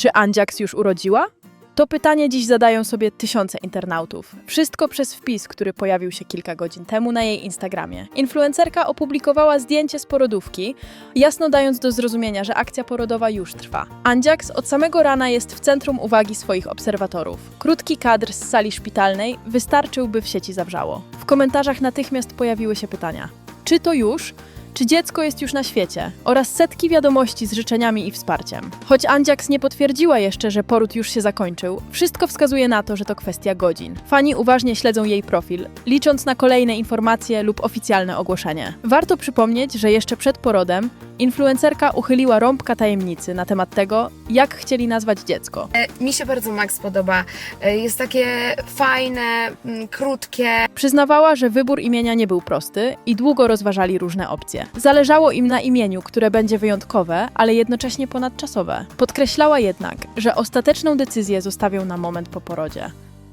Czy Andziaks już urodziła? To pytanie dziś zadają sobie tysiące internautów. Wszystko przez wpis, który pojawił się kilka godzin temu na jej Instagramie. Influencerka opublikowała zdjęcie z porodówki, jasno dając do zrozumienia, że akcja porodowa już trwa. Andziaks od samego rana jest w centrum uwagi swoich obserwatorów. Krótki kadr z sali szpitalnej wystarczył, by w sieci zawrzało. W komentarzach natychmiast pojawiły się pytania. Czy to już? Czy dziecko jest już na świecie? Oraz setki wiadomości z życzeniami i wsparciem. Choć Andziaks nie potwierdziła jeszcze, że poród już się zakończył, wszystko wskazuje na to, że to kwestia godzin. Fani uważnie śledzą jej profil, licząc na kolejne informacje lub oficjalne ogłoszenie. Warto przypomnieć, że jeszcze przed porodem influencerka uchyliła rąbka tajemnicy na temat tego, jak chcieli nazwać dziecko. E, Mi się bardzo Max podoba. E, Jest takie fajne, mm, krótkie. Przyznawała, że wybór imienia nie był prosty i długo rozważali różne opcje. Zależało im na imieniu, które będzie wyjątkowe, ale jednocześnie ponadczasowe. Podkreślała jednak, że ostateczną decyzję zostawią na moment po porodzie.